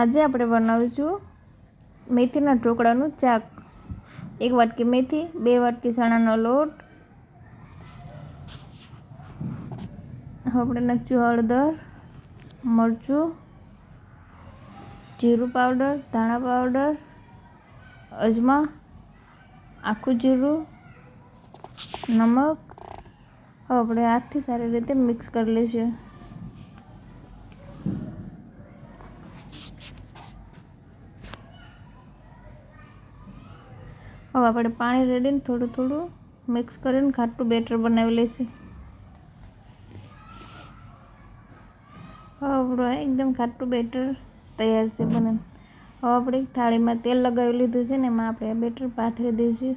આજે આપણે બનાવીશું મેથીના ઢોકળાનું ચાક એક વાટકી મેથી, બે વાટકી ચણાનો લોટ. આપણે નાખશું હળદર, મરચું, જીરું પાવડર, ધાણા પાવડર, અજમા, આખું જીરું, નમક. હવે આપણે હાથથી સારી રીતે મિક્સ કરી લઈશું. હવે આપણે પાણી રેડીને થોડું થોડું મિક્સ કરીને ખાટું બેટર બનાવી લઈશું. હવે આપણું એકદમ ખાટું બેટર તૈયાર છે બને હવે આપણે થાળીમાં તેલ લગાવી લીધું છે ને એમાં આપણે આ બેટર પાથરી દઈશું.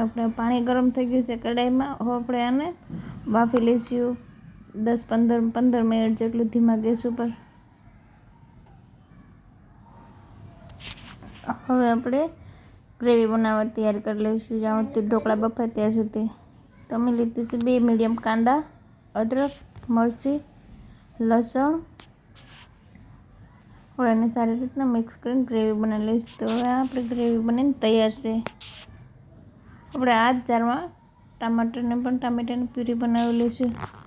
આપણે પાણી ગરમ થઈ ગયું છે કઢાઈમાં હવે આપણે આને બાફી લઈશું. દસ, પંદર પંદર મિનિટ જેટલું ધીમા ગેસ ઉપર. હવે આપણે ગ્રેવી બનાવવા તૈયાર કરી લઈશું. જ્યાં સુધી ઢોકળા બફાય ત્યાં સુધી. તમે લીધી છે બે મીડિયમ કાંદા, અદરક, મરચી, લસણ. હવે એને સારી રીતના મિક્સ કરીને ગ્રેવી બનાવી લઈશું. તો હવે આપણે ગ્રેવી બનીને તૈયાર છે. આપણે આ જ જારમાં ટામાટરને પણ ટામેટાની પ્યુરી બનાવી લઈશું.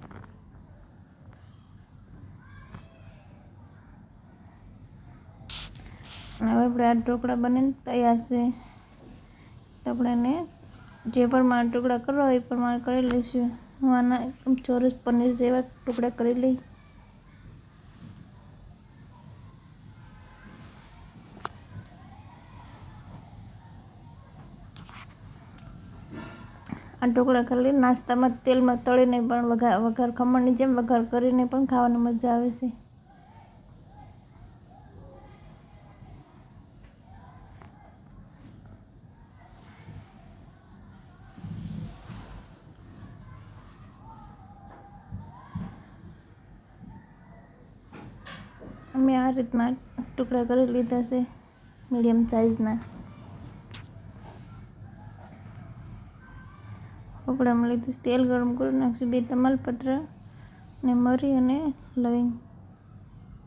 હવે આપણે આ ઢોકળા બનીને તૈયાર છે. આપણે એને જે પ્રમાણે ટુકડા કરવા હોય એ પ્રમાણે કરી લઈશું. હું આના એકદમ ચોરસ પનીર જેવા ટુકડા કરી લઈ. આ ઢોકળા કરી નાસ્તામાં તેલમાં તળીને પણ વઘાર વઘાર ખમણની જેમ વઘાર કરીને પણ ખાવાની મજા આવે છે. અમે આ રીતના ટુકડા કરી લીધા છે મીડિયમ સાઇઝના કપડામાં લીધું તેલ ગરમ કરી નાખશું, બે તમાલપત્ર ને મરી અને લવિંગ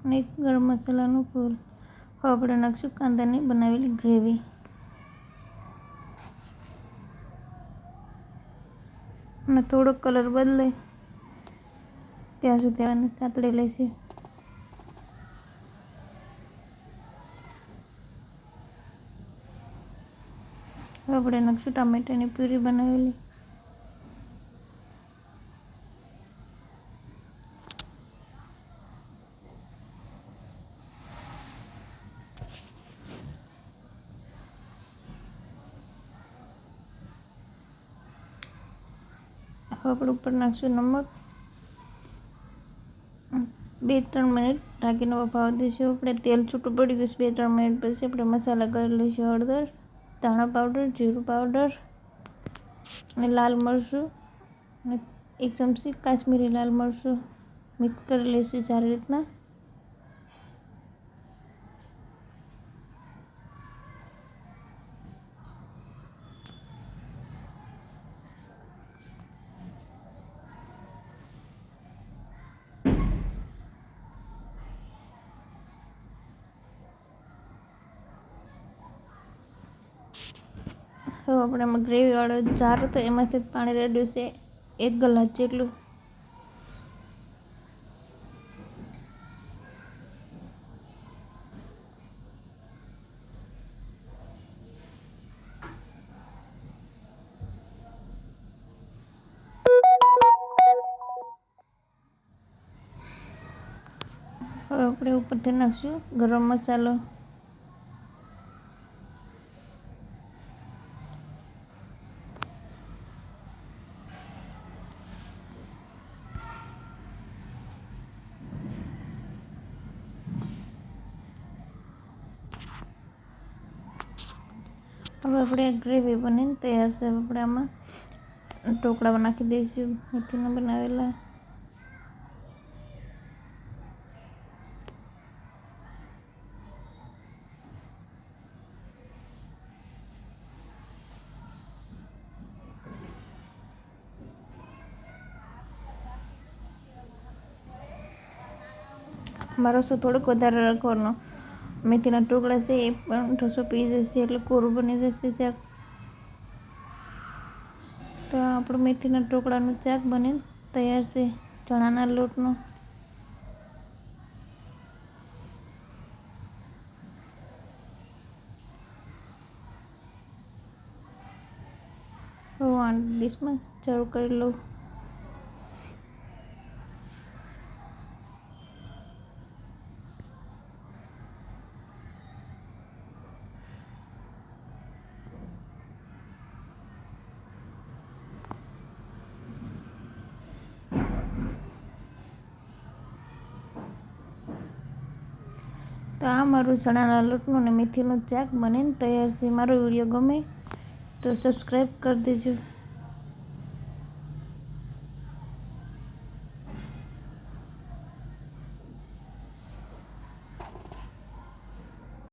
અને એક ગરમ મસાલાનું ફૂલ. હવે નાખશું કાંદાની બનાવેલી ગ્રેવી. અને થોડોક કલર બદલે ત્યાં સુધી આને સાતળી લઈશું. હવે આપણે નાખશું ટામેટાની પ્યુરી બનાવેલી. હવે આપણે ઉપર નાખશું નમક. બે ત્રણ મિનિટ ઢાંકીને ભાવ દઈશું. આપણે તેલ છૂટું પડી ગયું છે, બે ત્રણ મિનિટ પછી આપણે મસાલા કરી લઈશું હળદર. ધાણા પાવડર, જીરું પાવડર અને લાલ મરચું અને એક ચમચી કાશ્મીરી લાલ મરચું મિક્સ કરી લઈશું સારી રીતના. હવે આપણે આમાં ગ્રેવીવાળો જાર હતો, એમાંથી પાણી રેડ્યું છે. એક ગ્લાસ જેટલું. હવે આપણે ઉપરથી નાખશું ગરમ મસાલો. હવે આપણે ગ્રેવી બનીને તૈયાર છે. આપણે આમાં ઢોકળા નાખી દઈશું. મેથીના બનાવેલા. મારો શું થોડુંક વધારે રાખવાનો મેથીના ટુકડા છે એ પણ ઠસો પી જશે એટલે કોરું બની જશે શાક. તો આપણું મેથીના ટુકડાનું શાક બને તૈયાર છે ચણાના લોટનો. હું, આ ડીશમાં ચાલુ કરી લઉં. તો આ મારું ચણાના લોટનું અને મેથીનું ચાક બનીને તૈયાર છે. મારો વીડિયો ગમે તો સબસ્ક્રાઈબ કરી દેજો.